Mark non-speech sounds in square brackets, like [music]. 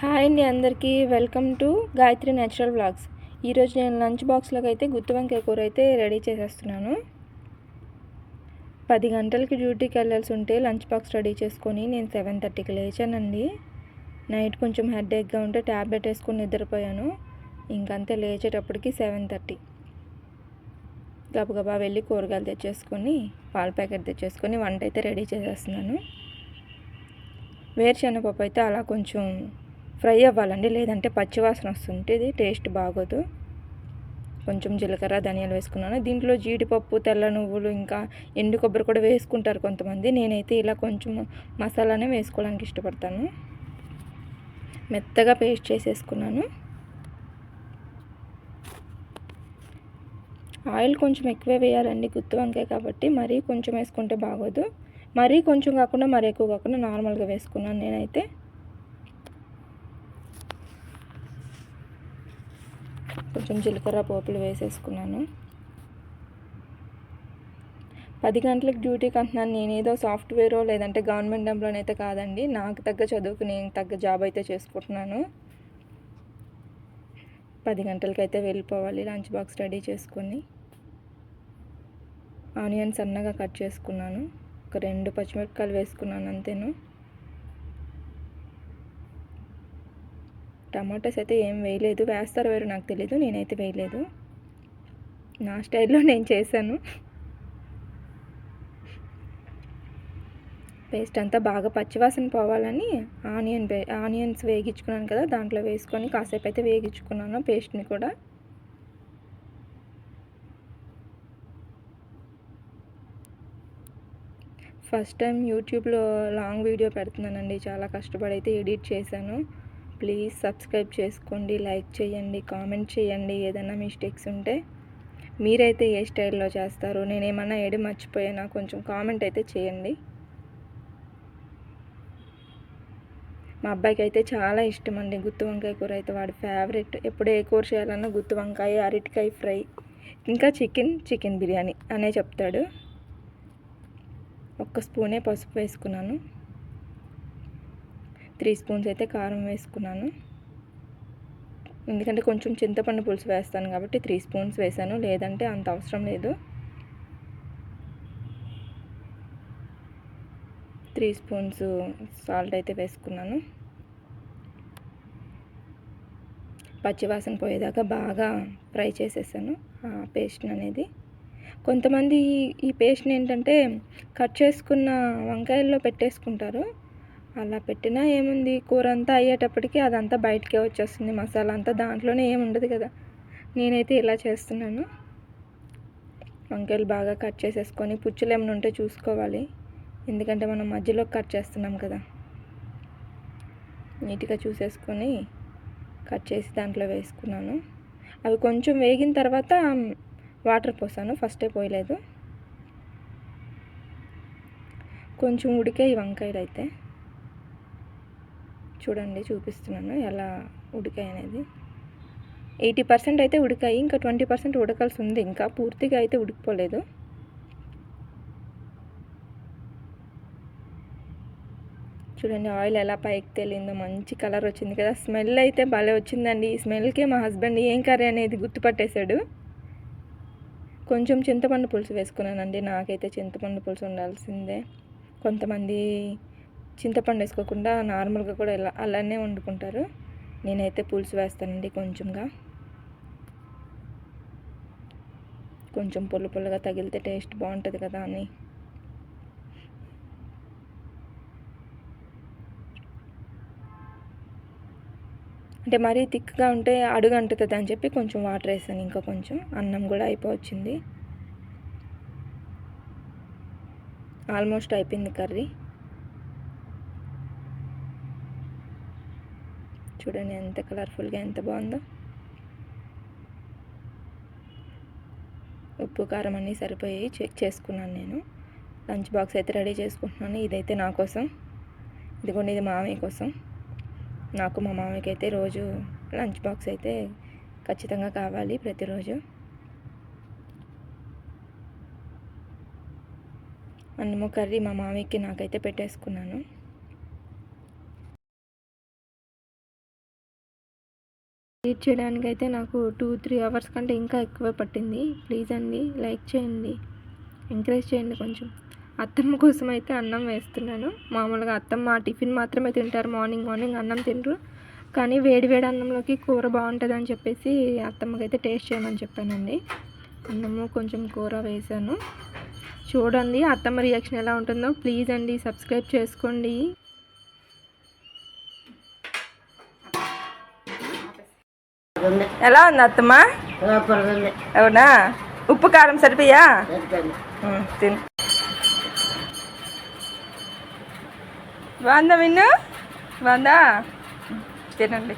Hi అండి అందరికీ. Welcome to Gayatri natural blogs ఈరోజు నేను లంచ్ బాక్స్లోకి అయితే గుత్తి వంకాయ కూర అయితే రెడీ చేసేస్తున్నాను. పది గంటలకి డ్యూటీకి వెళ్ళాల్సి ఉంటే లంచ్ బాక్స్ రెడీ చేసుకొని నేను సెవెన్ థర్టీకి లేచానండి. నైట్ కొంచెం హెడ్ ఎగ్గా ఉంటే ట్యాబ్లెట్ వేసుకొని నిద్రపోయాను. ఇంకంతే లేచేటప్పటికి సెవెన్ థర్టీ. గబగబా వెళ్ళి కూరగాయలు తెచ్చేసుకొని పాల ప్యాకెట్ తెచ్చేసుకొని వంట అయితే రెడీ చేసేస్తున్నాను. వేరుశనగపప్పు అయితే అలా కొంచెం ఫ్రై అవ్వాలండి. లేదంటే పచ్చివాసన వస్తుంటే ఇది టేస్ట్ బాగోదు. కొంచెం జీలకర్ర ధనియాలు వేసుకున్నాను. దీంట్లో జీడిపప్పు తెల్ల నువ్వులు ఇంకా ఎండు కొబ్బరి కూడా వేసుకుంటారు కొంతమంది. నేనైతే ఇలా కొంచెం మసాలానే వేసుకోవడానికి ఇష్టపడతాను. మెత్తగా పేస్ట్ చేసేసుకున్నాను. ఆయిల్ కొంచెం ఎక్కువే వేయాలండి. గుత్తి వంకాయ కాబట్టి మరీ కొంచెం వేసుకుంటే బాగోదు. మరీ కొంచెం కాకుండా మరీ ఎక్కువ కాకుండా నార్మల్గా వేసుకున్నాను నేనైతే. కొంచెం జీలకర్ర పోపులు వేసేసుకున్నాను. పది గంటలకు డ్యూటీకి అంటున్నాను నేనేదో సాఫ్ట్వేరో లేదంటే గవర్నమెంట్ అయితే కాదండి. నాకు తగ్గ చదువుకు నేను తగ్గ జాబ్ అయితే చేసుకుంటున్నాను. పది గంటలకైతే వెళ్ళిపోవాలి లంచ్ బాక్స్ రెడీ చేసుకొని. ఆనియన్స్ సన్నగా కట్ చేసుకున్నాను. ఒక రెండు పచ్చిమిరపకాయలు వేసుకున్నాను అంతేను. టమాటాస్ అయితే ఏం వేయలేదు. వేస్తారో వేరు నాకు తెలీదు నేనైతే వేయలేదు. నా స్టైల్లో [laughs] నేను చేశాను. పేస్ట్ అంతా బాగా పచ్చివాసన పోవాలని ఆనియన్ ఆనియన్స్ వేగించుకున్నాను కదా దాంట్లో వేసుకొని కాసేపు అయితే వేగించుకున్నాను పేస్ట్ని కూడా. ఫస్ట్ టైం యూట్యూబ్లో లాంగ్ వీడియో పెడుతున్నానండి చాలా కష్టపడి అయితే ఎడిట్ చేశాను. ప్లీజ్ సబ్స్క్రైబ్ చేసుకోండి లైక్ చేయండి కామెంట్ చేయండి. ఏదైనా మిస్టేక్స్ ఉంటే మీరైతే ఏ స్టైల్లో చేస్తారు నేను ఏమన్నా ఎడి మర్చిపోయినా కొంచెం కామెంట్ అయితే చేయండి. మా అబ్బాయికి అయితే చాలా ఇష్టం అండి. గుత్తి వంకాయ కూర అయితే వాడి ఫేవరెట్. ఎప్పుడు ఏ కూర చేయాలన్నా గుత్తి వంకాయ అరటికాయ ఫ్రై ఇంకా చికెన్ చికెన్ బిర్యానీ అనే చెప్తాడు. ఒక్క స్పూనే పసుపు వేసుకున్నాను. త్రీ స్పూన్స్ అయితే కారం వేసుకున్నాను. ఎందుకంటే కొంచెం చింతపండు పులుసు వేస్తాను కాబట్టి త్రీ స్పూన్స్ వేసాను. లేదంటే అంత అవసరం లేదు. త్రీ స్పూన్స్ సాల్ట్ అయితే వేసుకున్నాను. పచ్చివాసన పోయేదాకా బాగా ఫ్రై చేసేసాను ఆ పేస్ట్ అనేది. కొంతమంది ఈ పేస్ట్ని ఏంటంటే కట్ చేసుకున్న వంకాయల్లో పెట్టేసుకుంటారు. అలా పెట్టినా ఏముంది? కూర అంతా అయ్యేటప్పటికి అదంతా బయటకే వచ్చేస్తుంది. మసాలా అంతా దాంట్లోనే ఏముండదు కదా. నేనైతే ఇలా చేస్తున్నాను. వంకాయలు బాగా కట్ చేసేసుకొని పుచ్చులు ఏమైనా ఉంటే చూసుకోవాలి. ఎందుకంటే మనం మధ్యలో కట్ చేస్తున్నాం కదా. నీట్గా చూసేసుకొని కట్ చేసి దాంట్లో వేసుకున్నాను. అవి కొంచెం వేగిన తర్వాత వాటర్ పోసాను. ఫస్టే పోయలేదు. కొంచెం ఉడికే ఈ వంకాయలు అయితే. చూడండి చూపిస్తున్నాను ఎలా ఉడికాయి అనేది. ఎయిటీ పర్సెంట్ అయితే ఉడికాయి ఇంకా ట్వంటీ పర్సెంట్ ఉడకాల్సి ఉంది ఇంకా పూర్తిగా అయితే ఉడికిపోలేదు. చూడండి ఆయిల్ ఎలా పైకి తేలిందో మంచి కలర్ వచ్చింది కదా. స్మెల్ అయితే భలే వచ్చిందండి. ఈ స్మెల్కే మా హస్బెండ్ ఏం కర్రీ అనేది గుర్తుపట్టేశాడు. కొంచెం చింతపండు పులుసు వేసుకున్నానండి. నాకైతే చింతపండు పులుసు ఉండాల్సిందే. కొంతమంది చింతపండు వేసుకోకుండా నార్మల్గా కూడా ఇలా అలానే వండుకుంటారు. నేనైతే పులుసు వేస్తానండి కొంచెంగా. కొంచెం పుల్ల పుల్లగా తగిలితే టేస్ట్ బాగుంటుంది కదా అని. అంటే మరీ థిక్గా ఉంటే అడుగు అంటుతుంది అని చెప్పి కొంచెం వాటర్ వేసాను ఇంకా కొంచెం. అన్నం కూడా అయిపోవచ్చింది. ఆల్మోస్ట్ అయిపోయింది కర్రీ. చూడండి ఎంత కలర్ఫుల్గా ఎంత బాగుందో. ఉప్పు కారం అన్నీ సరిపోయి చెక్ చేసుకున్నాను నేను. లంచ్ బాక్స్ అయితే రెడీ చేసుకుంటున్నాను. ఇదైతే నా కోసం. ఇదిగోండి ఇది మామయ్య కోసం. నాకు మా మామయ్యకి అయితే రోజు లంచ్ బాక్స్ అయితే ఖచ్చితంగా కావాలి ప్రతిరోజు. అన్నము కర్రీ మా మామయ్యకి నాకైతే పెట్టేసుకున్నాను. ఎడిట్ చేయడానికి అయితే నాకు టూ త్రీ అవర్స్ కంటే ఇంకా ఎక్కువ పట్టింది. ప్లీజ్ అండి లైక్ చేయండి. ఎంకరేజ్ చేయండి కొంచెం. అత్తమ్మ కోసం అయితే అన్నం వేస్తున్నాను. మామూలుగా అత్తమ్మ టిఫిన్ మాత్రమే తింటారు. మార్నింగ్ మార్నింగ్ అన్నం తినరు. కానీ వేడి వేడి అన్నంలోకి కూర బాగుంటుంది అని చెప్పేసి అత్తమ్మకి అయితే టేస్ట్ చేయమని చెప్పానండి. అన్నము కొంచెం కూర వేసాను చూడండి అత్తమ్మ రియాక్షన్ ఎలా ఉంటుందో. ప్లీజ్ అండి సబ్స్క్రైబ్ చేసుకోండి. ఎలా ఉంది అత్తమ్మ సూపర్ ఉంది అవునా ఉప్పు కారం సరిపోయా సరిపోయింది ఉమ్, తిను బాగుందా విన్ను బాగుందా తినండి